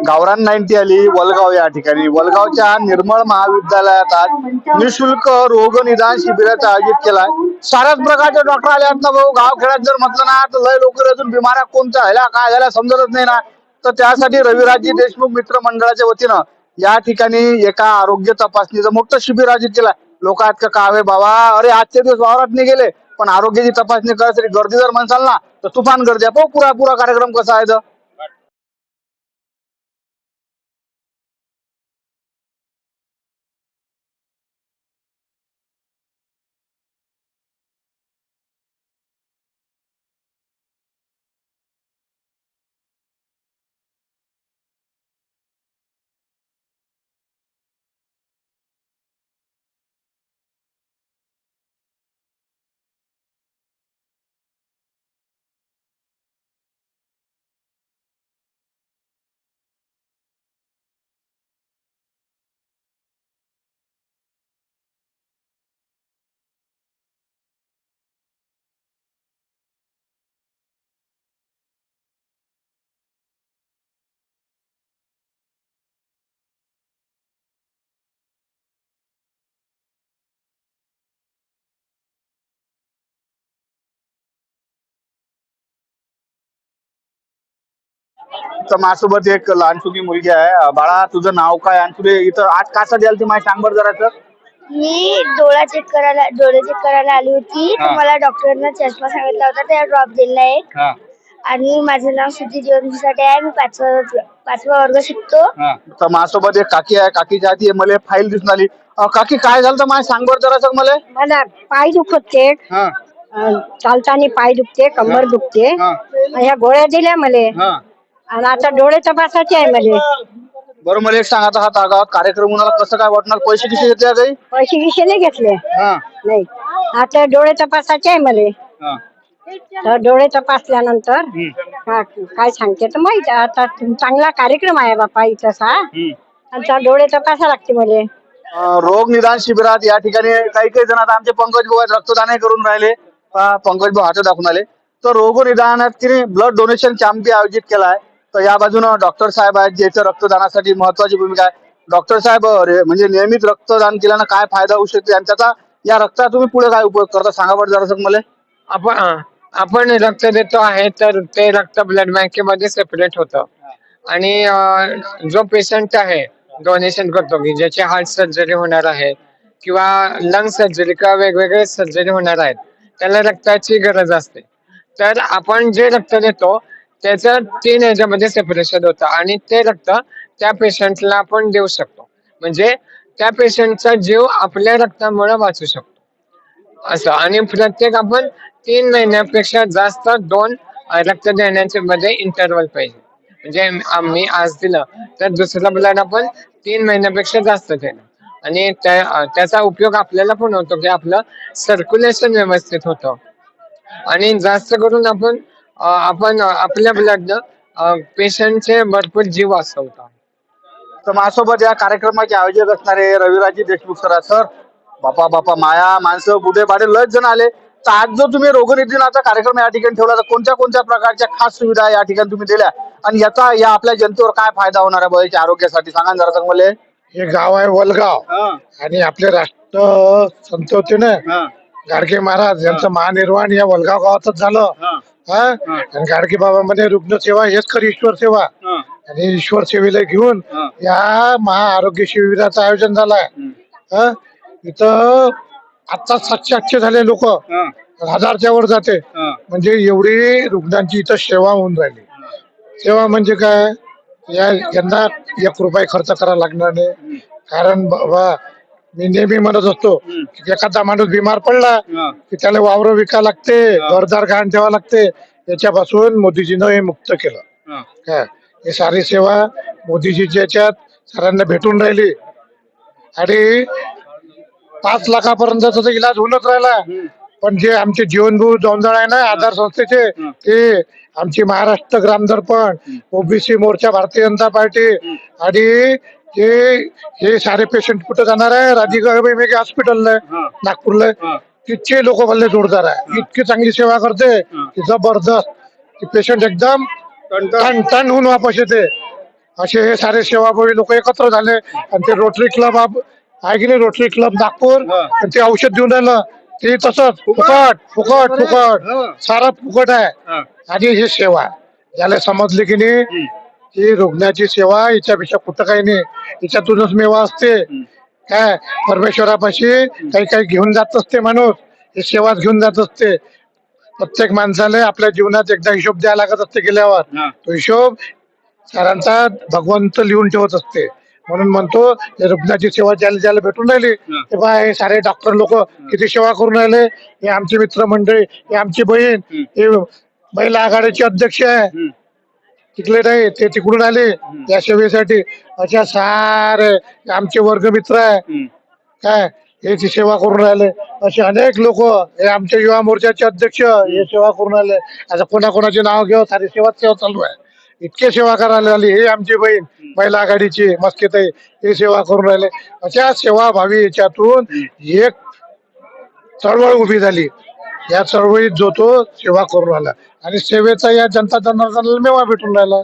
गावरान नाईन्टी आली वलगाव या ठिकाणी. वलगावच्या निर्मळ महाविद्यालयात आज निशुल्क रोग निदान शिबिराचं आयोजित केलाय. साऱ्याच प्रकारचे डॉक्टर आले आहेत ना भाऊ? गाव खेळात जर म्हटलं ना तर लय लवकर अजून बिमाऱ्या कोणत्या? ह्याला काय झाल्या समजतच नाही ना. तर त्यासाठी रविराजी देशमुख मित्र मंडळाच्या वतीनं या ठिकाणी एका आरोग्य तपासणीचं मोठं शिबिर आयोजित केलं लोक आहेत का कावे बाबा? अरे आजचे दिवस वावरात नाही गेले पण आरोग्याची तपासणी करायसाठी गर्दी जर म्हणसाल ना तर तुफान गर्दी आहे. पाहू पुरा पुरा कार्यक्रम कसा आहे तर माझ्यासोबत एक लहानसुकी मुलगी आहे. बाळा तुझं नाव काय? आणि तुझे इथं आज कासाठी आली ती माहिती सांग बरं जरा तर मी डोळा चेक करायला डोळे चेक करायला आली होती. तर हा. मला डॉक्टरनं चष्मा सांगितला होता. त्या ड्रॉप दिला एक. आणि माझं नाव सुधी जीवनसाठी आहे. मी पाचवा पाचवा वर्ग शिकतो. तर माझ्यासोबत एक काकी आहे. काकीच्या हाती मला फाईल दिसून आली. अं, काकी काय झालं तर माहिती सांग बरं जरा सर मला. मला पाय दुखते हा. चालताना पाय दुखते कंबर दुखते हा. ह्या गोळ्या दिल्या मले. हा. आणि आता डोळे तपासायचे आहे मले बरं मला एक सांग आता हा तागावात कार्यक्रम होणार कसं काय वाटणार? पैसे किती घेतले पैसे गिसे नाही घेतले. हा. नाही. आता डोळे तपासायचे आहे मले. हा. तर डोळे तपासल्यानंतर हम्म, का- काय सांगते तर माहीत आहे. आता चांगला कार्यक्रम आहे बापा इथंसा हम्म. आता डोळे तपासा लागते मले. अं, रोग निदान शिबिरात या ठिकाणी काही काही जण आता आमचे पंकज भाऊ आहेत, रक्तदानही करून राहिले. पहा, पंकज भाऊ हात दाखवून आले. तर रोग निदानात तिने ब्लड डोनेशन कॅम्प आयोजित केला आहे. तर या बाजूनं डॉक्टर साहेब आहेत ज्याचं रक्तदानासाठी महत्वाची भूमिका आहे. डॉक्टर साहेब म्हणजे नियमित रक्तदान केल्यानं काय फायदा होऊ शकतो? आणि त्याचा या रक्ताचा तुम्ही पुढे काय उपयोग करता? सांगा बरं जरा मला. आपण आपण रक्त देतो आहे तर ते रक्त ब्लड बँकेमध्ये सेपरेट होतं. आणि जो पेशंट आहे डोनेशन करतो की ज्याची हार्ट सर्जरी होणार आहे किंवा लंग सर्जरी किंवा वेगवेगळे सर्जरी होणार आहेत त्याला रक्ताची गरज असते. तर आपण जे रक्त देतो त्याचं तीन ह्याच्यामध्ये सेपरेशन होतं. आणि ते रक्त त्या पेशंटला आपण देऊ शकतो. म्हणजे त्या पेशंटचा जीव आपल्या रक्तामुळे वाचू शकतो. असं. आणि प्रत्येक आपण तीन महिन्यापेक्षा जास्त दोन रक्त देण्याचे मध्ये इंटरवल पाहिजे. म्हणजे आम्ही आज दिलं तर दुसरं ब्लड आपण तीन महिन्यापेक्षा जास्त देणं आणि त्या त्याचा उपयोग आपल्याला पण होतो की आपलं सर्क्युलेशन व्यवस्थित होतं. आणि जास्त करून आपण आपण आपल्या ब्लडनं पेशंटचे भरपूर जीव वाचवतो तर माझ्यासोबत या कार्यक्रमाचे आयोजक असणारे रविराजी देशमुख सर. सर. बापा बापा माया माणसं बुढे बाडे लयच जण आले. तर आज जो तुम्ही रोगनिधीनाचा कार्यक्रम या ठिकाणी ठेवला तर कोणत्या कोणत्या प्रकारच्या खास सुविधा या ठिकाणी तुम्ही दिल्या? आणि याचा या आपल्या जनतेवर काय फायदा होणार आहे बुवा याच्या आरोग्यासाठी? सांगा जरा सांग मला हे गाव आहे वलगाव. आणि आपले राष्ट्र संत होते ना गाडगे महाराज यांचं महानिर्वाण या वलगाव गावातच झालं. हा? आणि गाडगे बाबामध्ये रुग्णसेवा हेच खरी ईश्वर सेवा. आणि ईश्वर सेवेला घेऊन या महाआरोग्य शिबिराचं आयोजन झालंय. हा? इथं आता सातशे आठशे झाले लोक. हजारच्या वर जाते. म्हणजे एवढी रुग्णांची इथं सेवा होऊन राहिली. सेवा म्हणजे काय? या यंदा एक रुपये खर्च करावा लागणार नाही. कारण बाबा मी नेहमी म्हणत असतो की एखादा माणूस बिमार पडला की त्याला वावर विका लागते घरदार घाण ठेवा लागते. याच्यापासून मोदीजीनं हे मुक्त केलं. काय हे. सारी सेवा मोदीजीच्या याच्यात सरांना भेटून राहिली. आणि पाच लाखापर्यंतचा इलाज होऊनच राहिला. पण जे आमचे जीवनभू जोंधळ आहे ना आधार संस्थेचे ते आमची महाराष्ट्र ग्राम दर्पण ओबीसी मोर्चा भारतीय जनता पार्टी आणि ते हे सारे पेशंट कुठं जाणार आहे? राधिका वेगवेगळे हॉस्पिटलला नागपूरला तिथचे लोक भल्ले जोरदार आहे. इतकी चांगली सेवा करते. की जबरदस्त. पेशंट एकदम टन टन होऊन वापस येते. असे हे सारे सेवाभावी लोक एकत्र झाले. आणि ते रोटरी क्लब आहे की नाही? Rotary club Nagpur. हा. आणि ते औषध देऊन राहिलं. ते तसंच. फुकट. फुकट हा. फुकट. सारं फुकट आहे. आणि ही सेवा. ज्याला समजली की नाही? ही रुग्णाची सेवा याच्यापेक्षा कुठं काही नाही. याच्यातूनच मेवा असते. काय? परमेश्वरापाशी काही काही घेऊन जात असते माणूस. ही सेवाच घेऊन जात असते. प्रत्येक माणसाला आपल्या जीवनात एकदा हिशोब द्यावा लागत असते गेल्यावर. तो हिशोब सारांचा भगवंत लिहून ठेवत असते. म्हणून म्हणतो रुग्णाची सेवा ज्याला ज्याला भेटून राहिली ते बा हे सारे डॉक्टर लोक किती सेवा करून राहिले. हे आमचे मित्र मंडळी हे आमची बहीण हे महिला आघाडीचे अध्यक्ष आहे. तिकडे नाही ते तिकडून आले. त्या सेवेसाठी अशा सारे आमचे वर्गमित्र आहे. काय? याची सेवा करून राहिले. असे अनेक लोक हे आमच्या युवा मोर्चाचे अध्यक्ष हे सेवा करून राहिले. आता कोणाकोणाचे नाव घेऊ सारी सेवा सेवा चालू आहे. इतके सेवा करायला आली हे आमची बहीण महिला आघाडीची मस्केताई हे सेवा करून राहिले. अशा सेवा भावी याच्यातून एक चळवळ उभी झाली. या चळवळीत जो तो सेवा करून राहिला. आणि सेवेचा या जनता जनार्दनाला मेवा भेटून राहिला.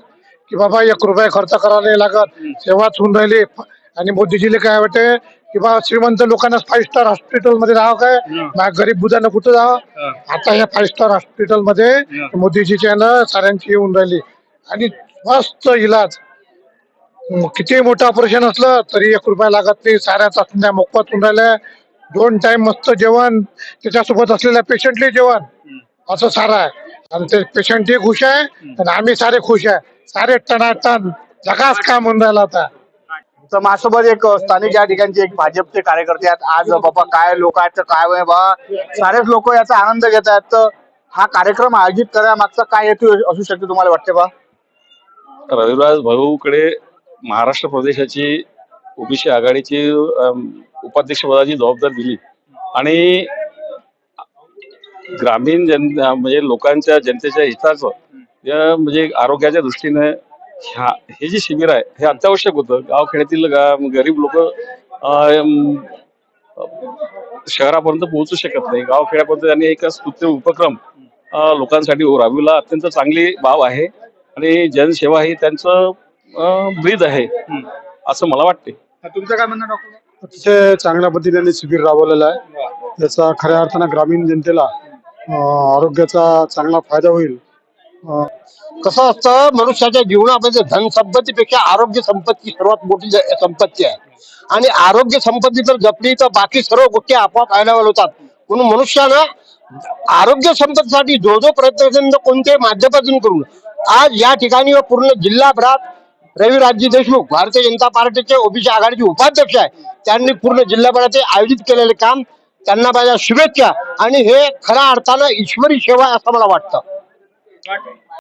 की बाबा एक रुपया खर्च करायला लागत सेवाच होऊन राहिली. आणि मोदीजीला काय वाटते की बा श्रीमंत लोकांना फाईव्ह स्टार हॉस्पिटलमध्ये राहावं काय? ना गरीब बुधांना कुठं जावं? आता या फाईव्ह स्टार हॉस्पिटलमध्ये मोदीजीच्या साऱ्यांची येऊन राहिली. आणि मस्त इलाज. किती मोठं ऑपरेशन असलं तरी एक रुपया लागत नाही. साऱ्या चाचण्या मोफत होऊन राहिल्या. दोन टाइम मस्त जेवण त्याच्यासोबत असलेल्या पेशंटले जेवण. असं सारं आहे. आणि ते पेशंटही खुश आहे आणि आम्ही सारे खुश आहे. सारे टनाटन जगाच काम होऊन राहिला आता. तर माझ्यासोबत एक स्थानिक या ठिकाणचे एक भाजपचे कार्यकर्ते आहेत. आज बाबा काय लोक आहेत तर काय वय बा? सारेच लोक याचा आनंद घेत आहेत. तर हा कार्यक्रम आयोजित करण्यामागचा काय हेतू असू शकते तुम्हाला वाटते बा? रविराज भाऊकडे महाराष्ट्र प्रदेशाची ओबीसी आघाडीची अम, उपाध्यक्षपदाची जबाबदारी दिली. आणि ग्रामीण जन म्हणजे लोकांच्या जनतेच्या हिताचं म्हणजे आरोग्याच्या दृष्टीने ह्या हे जे शिबिर आहे हे अत्यावश्यक होतं. गावखेड्यातील गरीब लोक शहरापर्यंत पोहोचू शकत नाही. गावखेड्यापर्यंत त्यांनी एक स्तुत्य उपक्रम लोकांसाठी राबविला. अत्यंत चांगली बाब आहे. आणि जनसेवा ही त्यांचं ब्रीद आहे असं मला वाटते तुमचं काय म्हणणं डॉक्टर? अतिशय चांगल्या पद्धतीने शिबिर राबवलेलं आहे. त्याचा खऱ्या अर्थानं ग्रामीण जनतेला आरोग्याचा चांगला फायदा होईल. कसं असतं मनुष्याच्या जीवनामध्ये धन संपत्तीपेक्षा आरोग्य संपत्ती सर्वात मोठी ज- संपत्ती आहे. आणि आरोग्य संपत्ती जर जपली तर बाकी सर्व गोष्टी आपोआप अवेलेबल होतात. म्हणून मनुष्यानं आरोग्य संपत्तीसाठी जो जो प्रयत्न कोणत्याही माध्यमातून करून आज या ठिकाणी व पूर्ण जिल्हाभरात रविराजजी देशमुख भारतीय जनता पार्टीचे ओबीसी आघाडीचे उपाध्यक्ष आहे. त्यांनी पूर्ण जिल्हाभराचे आयोजित केलेले काम त्यांना माझ्या शुभेच्छा. आणि हे खऱ्या अर्थानं ईश्वरी सेवा आहे असं मला वाटतं.